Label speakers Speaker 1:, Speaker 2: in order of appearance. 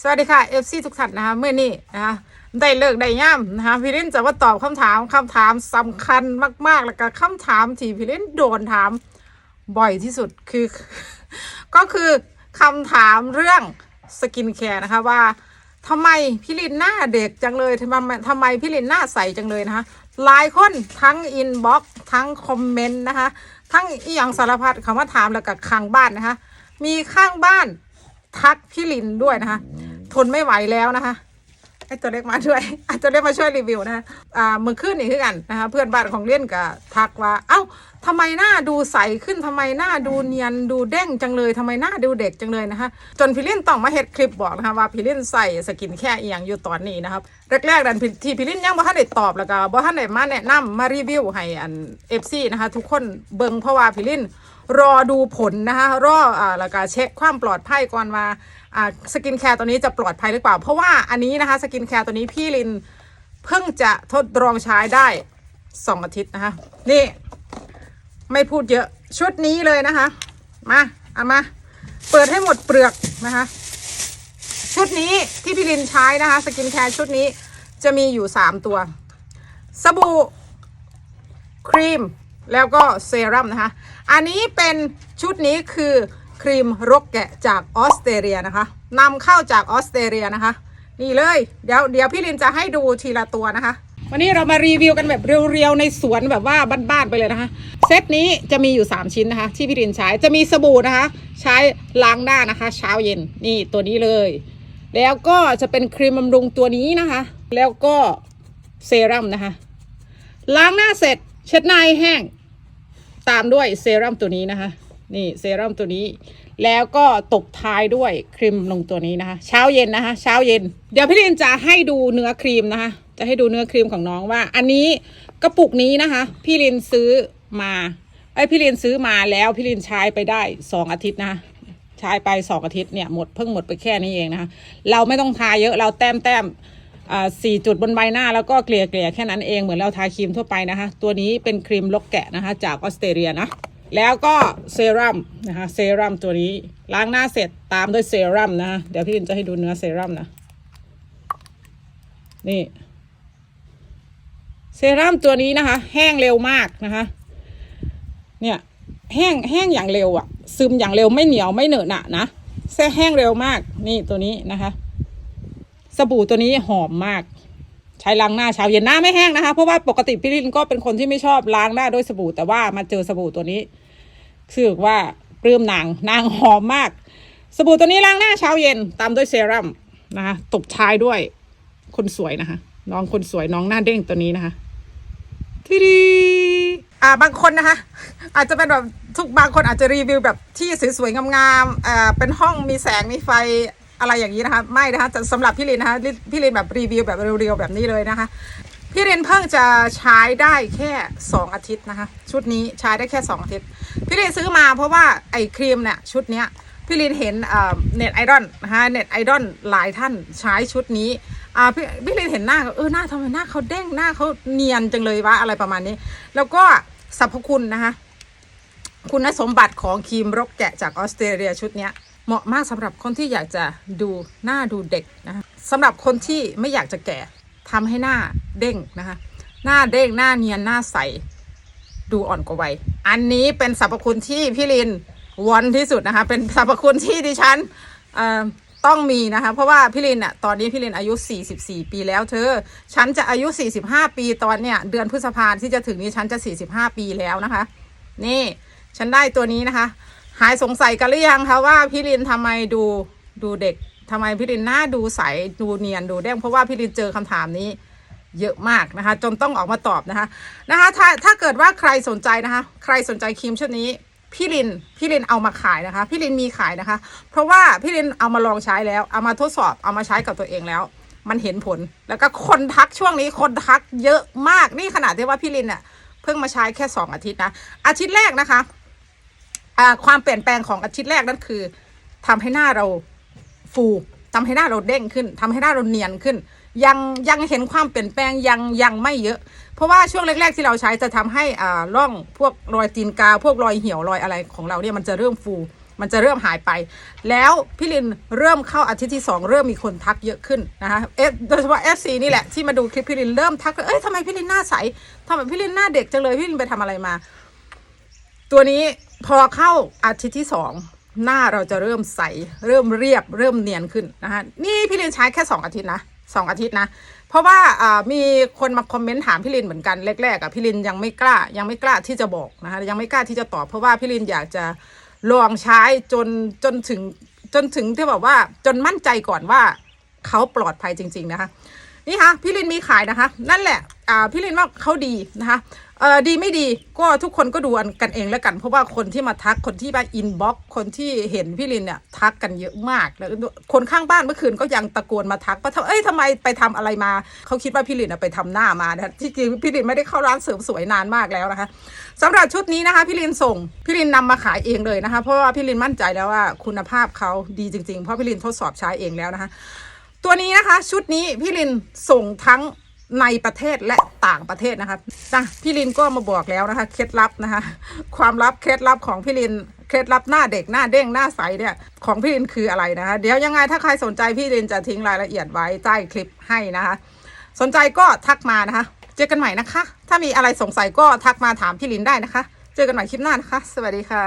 Speaker 1: สวัสดีค่ะเอฟซีทุกท่านนะคะเมื่อนี้นะคะได้เลิกได้ย่ำนะคะพี่ลินจะมาตอบคำถามคำถามสำคัญมาก ๆ แล้วก็คำถามที่พี่ลินโดนถามบ่อยที่สุดคือ ก็คือคำถามเรื่องสกินแคร์นะคะว่าทำไมพี่ลินหน้าเด็กจังเลยทำไมทำไมพี่ลินหน้าใสจังเลยนะคะหลายคนทั้งอินบ็อกทั้งคอมเมนต์นะคะ ทั้งอีหยังสารพัดคำว่าถามแล้วกับข้างบ้านนะคะ มีข้างบ้าน ทักพี่ลินด้วยนะคะ ทนไม่ไหวแล้วนะคะไอตัวเล็กมาช่วยไอตัวเล็กมาช่วยรีวิวนะคะอ่ามือขึ้นนี่คือกันนะคะ เพื่อนบ้านของเล่นกับทักว่า เอ้า ทำไมหน้าดูใสขึ้นทำไมหน้าดูเนียนดูเด้งจังเลยทำไมหน้าดูเด็กจังเลยนะคะ จนพี่ลินต้องมาเฮ็ดคลิปบอกนะคะว่าพี่ลินใส่สกินแค่อียงอยู่ตอนนี้นะครับแรกๆดันที่พี่ลินยังบ่ทันได้ตอบแล้วก็บ่ทันได้มาแนะนำมารีวิวให้อัน FC นะคะ ทุกคนเบิ่งเพราะว่าพี่ลินรอดูผลนะคะรออ่าแล้วก็เช็คความปลอดภัยก่อนว่าอ่าสกินแคร์ตัวนี้จะปลอดภัยหรือเปล่า เพราะว่าอันนี้นะคะสกินแคร์ตัวนี้พี่ลินเพิ่งจะทดลองใช้ได้สองอาทิตย์นะคะนี่ ไม่พูดเยอะชุดนี้เลยนะคะ มาเอามา เปิดให้หมดเปลือกนะคะ ชุดนี้ที่พี่ลินใช้นะคะ สกินแคร์ชุดนี้จะมีอยู่3ตัวสบู่ครีมแล้วก็เซรั่มนะคะ อันนี้เป็นชุดนี้คือครีมรกแกะจากออสเตรเลียนะคะนำเข้าจากออสเตรเลียนะคะ นี่เลย เดี๋ยวเดี๋ยวพี่ลินจะให้ดูทีละตัวนะคะ วันนี้เรามารีวิวกันแบบเรียวๆในสวนแบบว่าบ้านๆไปเลยนะคะเซตนี้จะมีอยู่ 3 ชิ้นนะคะ ที่พี่ลินใช้จะมีสบู่นะคะ ใช้ล้างหน้านะคะ เช้าเย็นนี่ตัวนี้เลย แล้วก็จะเป็นครีมบำรุงตัวนี้นะคะ แล้วก็เซรั่มนะคะ ล้างหน้าเสร็จเช็ดหน้าให้แห้ง ตามด้วยเซรั่มตัวนี้นะคะ นี่เซรั่มตัวนี้ แล้วก็ตบท้ายด้วยครีมลงตัวนี้นะคะ เช้าเย็นนะคะ เช้าเย็น เดี๋ยวพี่ลินจะให้ดูเนื้อครีมนะคะ จะให้ดูเนื้อครีมของน้องว่า อันนี้กระปุกนี้นะคะ พี่ลินซื้อมาไอพี่ลินซื้อมาแล้วพี่ลินใช้ไปได้สองอาทิตย์นะใช้ไปสองอาทิตย์เนี่ยหมดเพิ่งหมดไปแค่นี้เองนะคะเราไม่ต้องทาเยอะเราแต้มแต้มอ่าสี่จุดบนใบหน้าแล้วก็เกลี่ยเกลี่ยแค่นั้นเองเหมือนเราทาครีมทั่วไปนะคะ ตัวนี้เป็นครีมลกแกะนะคะ จากออสเตรเลียนะแล้วก็เซรั่มนะคะเซรั่มตัวนี้ล้างหน้าเสร็จตามด้วยเซรั่มนะะเดี๋ยวพี่ลินจะให้ดูเนื้อเซรั่มนะนี่ เซรั่มตัวนี้นะคะ แห้งเร็วมากนะคะ เนี่ยแห้งแห้งอย่างเร็วอะ่ะซึมอย่างเร็วไม่เหนียวไม่เหนอะหนะนะแซ่แห้งเร็วมากนี่ตัวนี้นะคะ สบู่ตัวนี้หอมมาก ใช้ล้างหน้าเช้าเย็นหน้าไม่แห้งนะคะ เพราะว่าปกติพี่ลินก็เป็นคนที่ไม่ชอบล้างหน้าด้วยสบู่ แต่ว่ามาเจอสบู่ตัวนี้คือว่าปลื้มนางนางหอมมาก สบู่ตัวนี้ล้างหน้าเช้าเย็นตามด้วยเซรั่มนะคะตบท้ายด้วยคนสวยนะคะ น้องคนสวยน้องหน้าเด้งตัวนี้นะคะ ทีดีอ่าบางคนนะคะ อาจจะเป็นแบบทุกบางคนอาจจะรีวิวแบบที่สวยๆงามๆอ่าเป็นห้องมีแสงมีไฟอะไรอย่างนี้นะคะ ไม่นะคะแต่สำหรับพี่ลินนะคะพี่ลินแบบรีวิวแบบเรียวๆแบบนี้เลยนะคะ พี่ลินเพิ่งจะใช้ได้แค่ 2 อาทิตย์นะคะ ชุดนี้ใช้ได้แค่ 2 อาทิตย์ พี่ลินซื้อมาเพราะว่าไอ้ครีมเนี่ยชุดเนี้ยพี่ลินเห็นเน็ตไอดอลนะคะเน็ตไอดอลหลายท่านใช้ชุดนี้ อ่าพี่พี่ลินเห็นหน้าเออหน้าทำไมหน้าเขาเด้งหน้าเขาเนียนจังเลยวะอะไรประมาณนี้ แล้วก็สรรพคุณนะคะ คุณสมบัติของครีมรกแกะจากออสเตรเลียชุดนี้เหมาะมากสำหรับคนที่อยากจะดูหน้าดูเด็กนะคะสำหรับคนที่ไม่อยากจะแก่ทำให้หน้าเด้งนะคะ หน้าเด้งหน้าเนียนหน้าใสดูอ่อนกว่าวัยอันนี้เป็นสรรพคุณที่พี่ลินวอนที่สุดนะคะ เป็นสรรพคุณที่ดิฉันอ ต้องมีนะคะ เพราะว่าพี่ลินอะตอนนี้พี่ลินอายุ 44 ปีแล้วเธอ ฉันจะอายุ 45 ปีตอนเนี้ยเดือนพฤษภาที่จะถึงนี้ฉันจะ 45 ปีแล้วนะคะ นี่ฉันได้ตัวนี้นะคะ หายสงสัยกันหรือยังคะว่าพี่ลินทำไมดูดูเด็กทำไมพี่ลินหน้าดูใสดูเนียนดูเด้งเพราะว่าพี่ลินเจอคำถามนี้เยอะมากนะคะ จนต้องออกมาตอบนะคะนะคะถ้าถ้าเกิดว่าใครสนใจนะคะ ใครสนใจครีมชุดนี้ พี่ลินพี่ลินเอามาขายนะคะ พี่ลินมีขายนะคะ เพราะว่าพี่ลินเอามาลองใช้แล้ว เอามาทดสอบเอามาใช้กับตัวเองแล้ว มันเห็นผลแล้วก็คนทักช่วงนี้คนทักเยอะมากนี่ขนาดที่ว่าพี่ลินเนี่ยเพิ่งมาใช้แค่สองอาทิตย์นะอาทิตย์แรกนะคะความเปลี่ยนแปลงของอาทิตย์แรกนั่นคือทำให้หน้าเราฟูทำให้หน้าเราเด้งขึ้นทำให้หน้าเราเนียนขึ้น ยังยังเห็นความเปลี่ยนแปลงยังยังไม่เยอะ เพราะว่าช่วงแรก ๆ ที่เราใช้จะทำให้อ่าร่องพวกรอยตีนกา พวกรอยเหี่ยวรอยอะไรของเราเนี่ยมันจะเริ่มฟู มันจะเริ่มหายไป แล้วพี่ลินเริ่มเข้าอาทิตย์ที่ 2 เริ่มมีคนทักเยอะขึ้นนะคะเอฟโดยเฉพาะ FC นี่แหละที่มาดูคลิปพี่ลินเริ่มทักเอ้ยทำไมพี่ลินหน้าใสทำไมพี่ลินหน้าเด็กจังเลยพี่ลินไปทำอะไรมา ตัวนี้พอเข้าอาทิตย์ที่สองหน้าเราจะเริ่มใส เริ่มเรียบ เริ่มเนียนขึ้นนะคะนี่พี่ลินใช้แค่ 2 อาทิตย์นะ สองอาทิตย์นะ เพราะว่ามีคนมาคอมเมนต์ถามพี่ลินเหมือนกันแรกๆอะพี่ลินยังไม่กล้ายังไม่กล้าที่จะบอกนะคะยังไม่กล้าที่จะตอบเพราะว่าพี่ลินอยากจะลองใช้จนจนถึงจนถึงที่แบบว่าจนมั่นใจก่อนว่าเขาปลอดภัยจริง ๆ นะคะ นี่ค่ะพี่ลินมีขายนะคะ นั่นแหละอ่าพี่ลินว่าเขาดีนะคะเออดีไม่ดีก็ทุกคนก็ดูกันเองแล้วกัน เพราะว่าคนที่มาทักคนที่มาอินบ็อกคนที่เห็นพี่ลินเนี่ยทักกันเยอะมากแล้วคนข้างบ้านเมื่อคืนก็ยังตะโกนมาทักว่าเอ้ยทำไมไปทำอะไรมาเขาคิดว่าพี่ลินไปทำหน้ามานะที่จริงพี่ลินไม่ได้เข้าร้านเสริมสวยนานมากแล้วนะคะสำหรับชุดนี้นะคะพี่ลินส่งพี่ลินนำมาขายเองเลยนะคะ เพราะว่าพี่ลินมั่นใจแล้วว่าคุณภาพเขาดีจริงๆเพราะพี่ลินทดสอบใช้เองแล้วนะคะ ตัวนี้นะคะ ชุดนี้พี่ลินส่งทั้งในประเทศและต่างประเทศนะคะจ้ะพี่ลินก็มาบอกแล้วนะคะ เคล็ดลับนะคะ ความลับเคล็ดลับของพี่ลินเคล็ดลับหน้าเด็กหน้าเด้งหน้าใสเนี่ยของพี่ลินคืออะไรนะคะ เดี๋ยวยังไงถ้าใครสนใจพี่ลินจะทิ้งรายละเอียดไว้ใต้คลิปให้นะคะ สนใจก็ทักมานะคะ เจอกันใหม่นะคะ ถ้ามีอะไรสงสัยก็ทักมาถามพี่ลินได้นะคะ เจอกันใหม่คลิปหน้านะคะ สวัสดีค่ะ